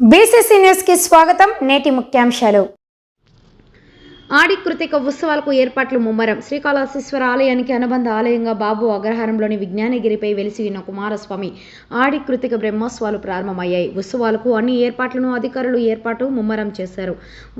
BC సీనియర్స్కి స్వాగతం నేటి ముఖ్యాంశాలు. ఆడి కృతిక ఉత్సవాలకు ఏర్పాట్లు ముమ్మరం. శ్రీకాళహస్తీశ్వర ఆలయానికి అనుబంధ ఆలయంగా బాబు అగ్రహారంలోని విజ్ఞానగిరిపై వెలిసి ఉన్న కుమారస్వామి ఆడి కృతిక బ్రహ్మోత్సవాలు ప్రారంభమయ్యాయి. ఉత్సవాలకు అన్ని ఏర్పాట్లను అధికారులు ఏర్పాటు ముమ్మరం చేశారు.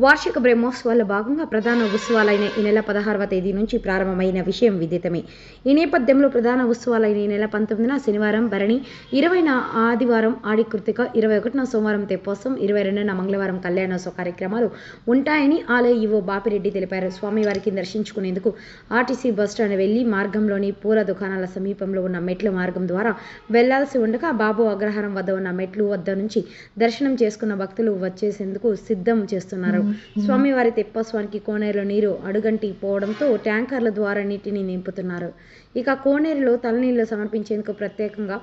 వార్షిక బ్రహ్మోత్సవాల్లో భాగంగా ప్రధాన ఉత్సవాలైన ఈ నెల పదహారవ తేదీ నుంచి ప్రారంభమైన విషయం విదితమే. ఈ నేపథ్యంలో ప్రధాన ఉత్సవాలైన ఈ నెల పంతొమ్మిదిన శనివారం భరణి ఇరవైన ఆదివారం ఆడి కృతిక ఇరవై ఒకటిన సోమవారం తెప్పోత్సవం ఇరవై రెండున మంగళవారం కళ్యాణోత్సవ కార్యక్రమాలు ఉంటాయని ఆలయ ఈవో బాపిరెడ్డి తెలిపారు. స్వామివారికి దర్శించుకునేందుకు ఆర్టీసీ బస్టాండ్ వెళ్ళి మార్గంలోని పూల దుకాణాల సమీపంలో ఉన్న మెట్ల మార్గం ద్వారా వెళ్ళాల్సి ఉండగా బాబు అగ్రహారం వద్ద ఉన్న మెట్లు వద్ద నుంచి దర్శనం చేసుకున్న భక్తులు వచ్చేసేందుకు సిద్ధం చేస్తున్నారు. స్వామివారి తెప్పోత్సవానికి కోనేరులో నీరు అడుగంటి పోవడంతో ట్యాంకర్ల ద్వారా నీటిని నింపుతున్నారు. ఇక కోనేరులో తలనీళ్ళు సమర్పించేందుకు ప్రత్యేకంగా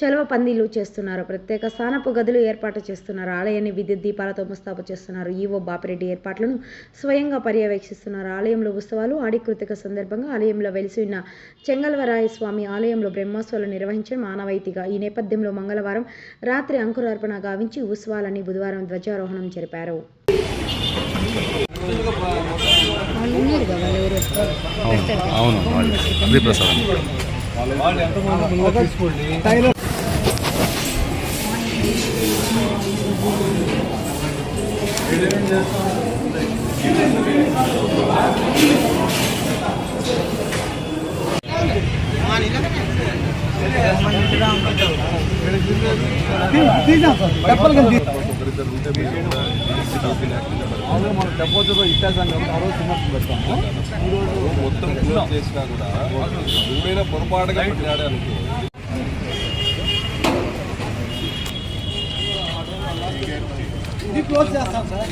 చలవ పందిళ్ళు చేస్తున్నారు. ప్రత్యేక స్నానపు గదులు ఏర్పాటు చేస్తున్నారు. ఆలయాన్ని విద్యుత్ దీపాలతో ముస్తాబు చేస్తున్నారు. ఈవో బాపిరెడ్డి ఏర్పాట్లను స్వయంగా పర్యవేక్షిస్తున్నారు. ఆలయంలో ఉత్సవాలు ఆడి కృతిక సందర్భంగా ఆలయంలో వెలిసి ఉన్న చెంగల్వరాయ స్వామి ఆలయంలో బ్రహ్మోత్సవాలు నిర్వహించడం ఆనవాయితీగా. ఈ నేపథ్యంలో మంగళవారం రాత్రి అంకురార్పణ గావించి ఉత్సవాలని బుధవారం ధ్వజారోహణం జరిపారు. అవును అవును. వాళ్ళు డెపోజిట్ ఇచ్చేసాం కాబట్టి ఆ రోజు సిమెంట్ పెట్టాము మొత్తం క్లోజ్ చేసినా కూడా ఎవరైనా పొరపాటుగా పెట్టినాడే ఇది క్లోజ్ చేస్తాం సార్.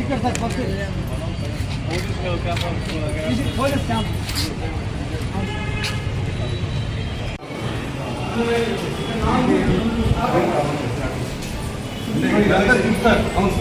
ఇక్కడ సార్ ఫస్ట్ ఇది. Police camp. అవును.